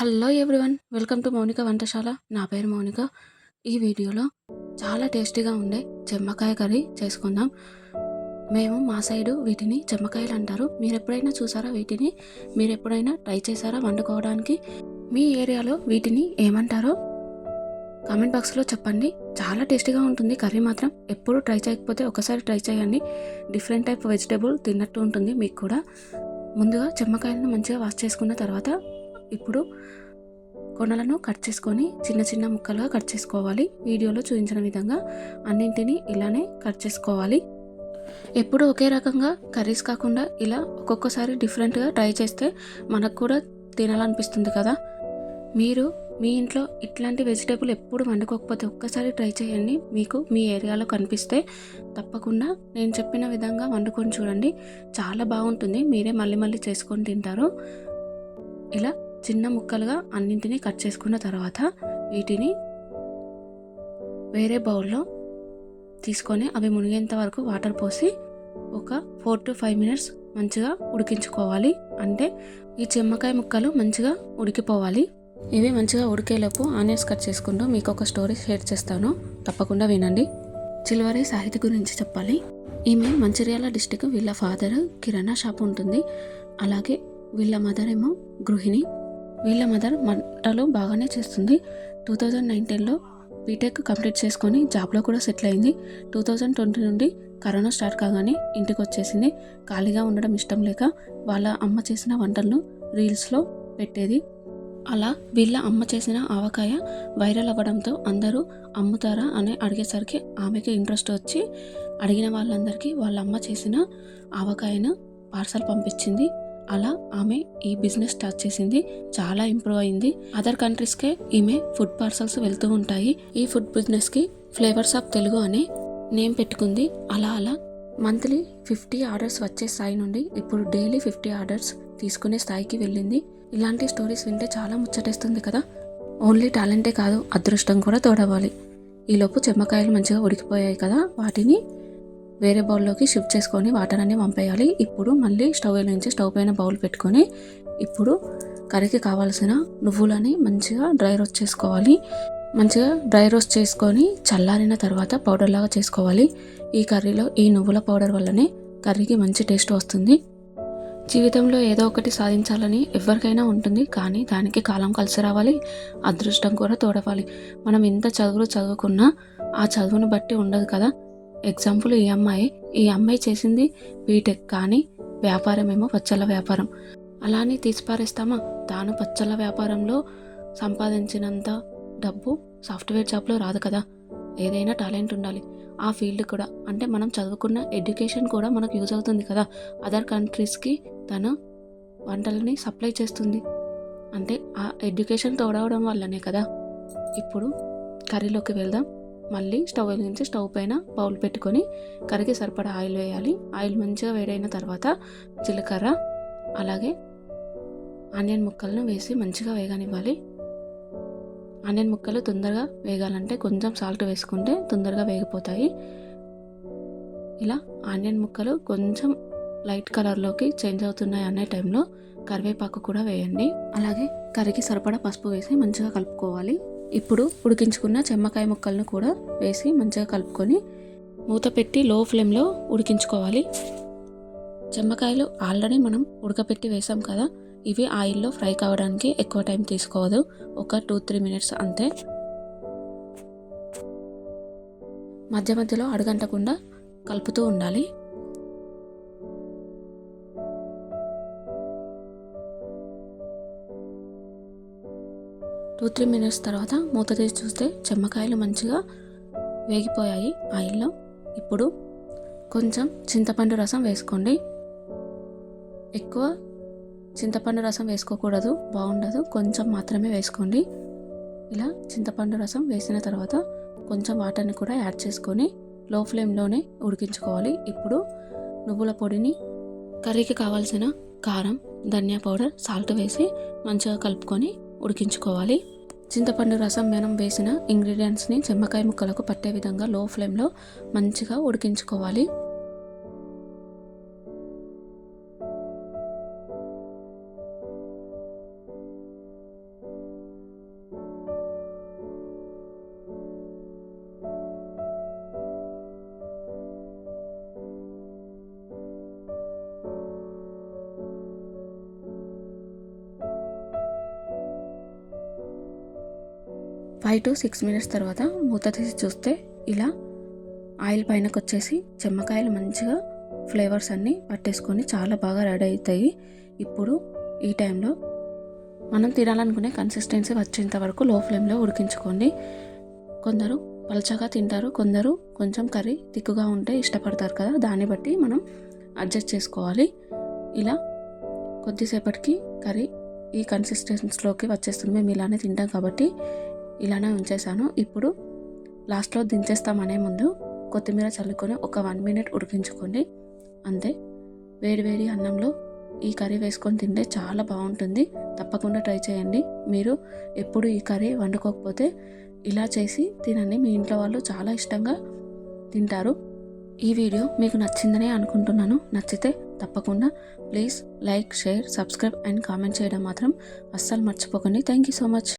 Hello everyone welcome to Mounika వంటశాల నా పేరు మౌనిక. ఈ వీడియోలో చాలా టేస్టీగా ఉండే చెమ్మకాయ కర్రీ చేసుకుందాం. మేము మా సైడు వీటిని చెమ్మకాయలు అంటారు. మీరు ఎప్పుడైనా చూసారా వీటిని? మీరు ఎప్పుడైనా ట్రై చేశారా వండుకోవడానికి? మీ ఏరియాలో వీటిని ఏమంటారో కామెంట్ బాక్స్లో చెప్పండి. చాలా టేస్టీగా ఉంటుంది. కర్రీ మాత్రం ఎప్పుడు ట్రై చేయకపోతే ఒకసారి ట్రై చేయండి. డిఫరెంట్ టైప్ వెజిటేబుల్ తిన్నట్టు ఉంటుంది మీకు కూడా. ముందుగా చెమ్మకాయలను మంచిగా వాష్ చేసుకున్న తర్వాత ఇప్పుడు కొనలను కట్ చేసుకొని చిన్న చిన్న ముక్కలుగా కట్ చేసుకోవాలి. వీడియోలో చూపించిన విధంగా అన్నింటినీ ఇలానే కట్ చేసుకోవాలి. ఎప్పుడు ఒకే రకంగా కర్రీస్ కాకుండా ఇలా ఒక్కొక్కసారి డిఫరెంట్గా ట్రై చేస్తే మనకు కూడా తినాలనిపిస్తుంది కదా. మీరు మీ ఇంట్లో ఇట్లాంటి వెజిటేబుల్ ఎప్పుడు వండుకోకపోతే ఒక్కసారి ట్రై చేయండి. మీకు మీ ఏరియాలో కనిపిస్తే తప్పకుండా నేను చెప్పిన విధంగా వండుకొని చూడండి. చాలా బాగుంటుంది. మీరే మళ్ళీ మళ్ళీ చేసుకొని తింటారు. ఇలా చిన్న ముక్కలుగా అన్నింటినీ కట్ చేసుకున్న తర్వాత వీటిని వేరే బౌల్లో తీసుకొని అవి మునిగేంత వరకు వాటర్ పోసి ఒక ఫోర్ టు ఫైవ్ మినిట్స్ మంచిగా ఉడికించుకోవాలి. అంటే ఈ చెమ్మకాయ ముక్కలు మంచిగా ఉడికిపోవాలి. ఇవి మంచిగా ఉడికేలోపు ఆనియన్స్ కట్ చేసుకుంటూ మీకు ఒక స్టోరీ షేర్ చేస్తాను. తప్పకుండా వినండి. చిల్వరి సాహితి గురించి చెప్పాలి. ఈమె మంచిర్యాల డిస్టిక్ వీళ్ళ ఫాదర్ కిరాణా షాప్ ఉంటుంది. అలాగే వీళ్ళ మదర్ ఏమో గృహిణి. వీళ్ళ మదర్ మంటలు బాగానే చేస్తుంది. టూ థౌజండ్ నైన్టీన్లో బీటెక్ కంప్లీట్ చేసుకొని జాబ్లో కూడా సెటిల్ అయింది. టూ థౌజండ్ ట్వంటీ నుండి కరోనా స్టార్ట్ కాగానే ఇంటికి వచ్చేసింది. ఖాళీగా ఉండడం ఇష్టం లేక వాళ్ళ అమ్మ చేసిన వంటలను రీల్స్లో పెట్టేది. అలా వీళ్ళ అమ్మ చేసిన ఆవకాయ వైరల్ అవ్వడంతో అందరూ అమ్ముతారా అని అడిగేసరికి ఆమెకి ఇంట్రెస్ట్ వచ్చి అడిగిన వాళ్ళందరికీ వాళ్ళ అమ్మ చేసిన ఆవకాయను పార్సల్ పంపించింది. అలా ఆమె ఈ బిజినెస్ స్టార్ట్ చేసింది. చాలా ఇంప్రూవ్ అయింది. అదర్ కంట్రీస్కే ఈమె ఫుడ్ పార్సల్స్ వెళ్తూ ఉంటాయి. ఈ ఫుడ్ బిజినెస్కి ఫ్లేవర్స్ ఆఫ్ తెలుగు అనే నేమ్ పెట్టుకుంది. అలా అలా మంత్లీ ఫిఫ్టీ ఆర్డర్స్ వచ్చే స్థాయి నుండి ఇప్పుడు డైలీ ఫిఫ్టీ ఆర్డర్స్ తీసుకునే స్థాయికి వెళ్ళింది. ఇలాంటి స్టోరీస్ వింటే చాలా ముచ్చటేస్తుంది కదా. ఓన్లీ టాలెంటే కాదు అదృష్టం కూడా తోడవాలి ఈలోపు చెమ్మకాయలు మంచిగా ఉడికిపోయాయి కదా. వాటిని వేరే బౌల్లోకి షిఫ్ట్ చేసుకొని వాటర్ అన్ని పంపేయాలి ఇప్పుడు మళ్ళీ స్టవ్ నుంచి స్టవ్ పైన బౌల్ పెట్టుకొని ఇప్పుడు కర్రీకి కావాల్సిన నువ్వులని మంచిగా డ్రై రోస్ట్ చేసుకోవాలి. మంచిగా డ్రై రోస్ట్ చేసుకొని చల్లారిన తర్వాత పౌడర్ లాగా చేసుకోవాలి. ఈ కర్రీలో ఈ నువ్వుల పౌడర్ వల్లనే కర్రీకి మంచి టేస్ట్ వస్తుంది. జీవితంలో ఏదో ఒకటి సాధించాలని ఎవరికైనా ఉంటుంది. కానీ దానికి కాలం కలిసి రావాలి. అదృష్టం కూడా తోడవాలి మనం ఎంత చదువులు చదువుకున్నా ఆ చదువును బట్టి ఉండదు కదా. ఎగ్జాంపుల్ ఈ అమ్మాయి ఈ అమ్మాయి చేసింది బీటెక్ కానీ వ్యాపారం ఏమో పచ్చళ్ళ వ్యాపారం. అలానే తీసిపారేస్తామా? తాను పచ్చళ్ళ వ్యాపారంలో సంపాదించినంత డబ్బు సాఫ్ట్వేర్ జాబ్లో రాదు కదా. ఏదైనా టాలెంట్ ఉండాలి. ఆ ఫీల్డ్ కూడా. అంటే మనం చదువుకున్న ఎడ్యుకేషన్ కూడా మనకు యూజ్ అవుతుంది కదా. అదర్ కంట్రీస్కి తను వంటలని సప్లై చేస్తుంది. అంటే ఆ ఎడ్యుకేషన్ తోడవడం వల్లనే కదా. ఇప్పుడు కర్రీలోకి వెళ్దాం. మళ్ళీ స్టవ్ వెలిగించి స్టవ్ పైన బౌల్ పెట్టుకొని కరిగి సరిపడా ఆయిల్ వేయాలి. ఆయిల్ మంచిగా వేడైన తర్వాత జీలకర్ర అలాగే ఆనియన్ ముక్కలను వేసి మంచిగా వేగనివ్వాలి. ఆనియన్ ముక్కలు తొందరగా వేగాలంటే కొంచెం సాల్ట్ వేసుకుంటే తొందరగా వేగిపోతాయి. ఇలా ఆనియన్ ముక్కలు కొంచెం లైట్ కలర్లోకి చేంజ్ అవుతున్నాయి అనే టైంలో కరివేపాకు కూడా వేయండి. అలాగే కర్రీకి సరిపడా పసుపు వేసి మంచిగా కలుపుకోవాలి. ఇప్పుడు ఉడికించుకున్న చెమ్మకాయ ముక్కలను కూడా వేసి మంచిగా కలుపుకొని మూత పెట్టి లో ఫ్లేమ్లో ఉడికించుకోవాలి. చెమ్మకాయలు ఆల్రెడీ మనం ఉడకపెట్టి వేసాం కదా ఇవి ఆయిల్లో ఫ్రై కావడానికి ఎక్కువ టైం తీసుకోవద్దు. ఒక టూ త్రీ మినిట్స్ అంతే. మధ్య మధ్యలో అడగంటకుండా కలుపుతూ ఉండాలి. టూ త్రీ మినిట్స్ తర్వాత మూత తీసి చూస్తే చెమ్మకాయలు మంచిగా వేగిపోయాయి ఆయిల్లో ఇప్పుడు కొంచెం చింతపండు రసం వేసుకోండి. ఎక్కువ చింతపండు రసం వేసుకోకూడదు బాగుండదు. కొంచెం మాత్రమే వేసుకోండి. ఇలా చింతపండు రసం వేసిన తర్వాత కొంచెం వాటర్ని కూడా యాడ్ చేసుకొని లో ఫ్లేమ్లోనే ఉడికించుకోవాలి. ఇప్పుడు నువ్వుల పొడిని కర్రీకి కావాల్సిన కారం ధనియా పౌడర్ సాల్ట్ వేసి మంచిగా కలుపుకొని ఉడికించుకోవాలి. చింతపండు రసం మనం వేసిన ఇంగ్రీడియంట్స్ని చెమ్మకాయ ముక్కలకు పట్టే విధంగా లో ఫ్లేమ్లో మంచిగా ఉడికించుకోవాలి. ఫైవ్ టు సిక్స్ మినిట్స్ తర్వాత మూత తీసి చూస్తే ఇలా ఆయిల్ పైనకు వచ్చేసి చెమ్మకాయలు మంచిగా ఫ్లేవర్స్ అన్నీ పట్టేసుకొని చాలా బాగా రెడీ అవుతాయి ఇప్పుడు ఈ టైంలో మనం తినాలనుకునే కన్సిస్టెన్సీ వచ్చేంత వరకు లో ఫ్లేమ్లో ఉడికించుకోండి. కొందరు పలచగా తింటారు కొందరు కొంచెం కర్రీ తిక్కుగా ఉంటే ఇష్టపడతారు కదా దాన్ని బట్టి మనం అడ్జస్ట్ చేసుకోవాలి. ఇలా కొద్దిసేపటికి కర్రీ ఈ కన్సిస్టెన్స్లోకి వచ్చేస్తుంది. మేము ఇలానే తింటాం కాబట్టి ఇలానే ఉంచేసాను ఇప్పుడు లాస్ట్లో దించేస్తామనే ముందు కొత్తిమీర చల్లుకొని ఒక వన్ మినిట్ ఉడికించుకోండి. అంతే. వేడి వేడి అన్నంలో ఈ కర్రీ వేసుకొని తింటే చాలా బాగుంటుంది. తప్పకుండా ట్రై చేయండి. మీరు ఎప్పుడు ఈ కర్రీ వండుకోకపోతే ఇలా చేసి తినండి. మీ ఇంట్లో వాళ్ళు చాలా ఇష్టంగా తింటారు. ఈ వీడియో మీకు నచ్చిందనే అనుకుంటున్నాను. నచ్చితే తప్పకుండా please like share subscribe and comment చేయడం మాత్రం అస్సలు మర్చిపోకండి. Thank you so much.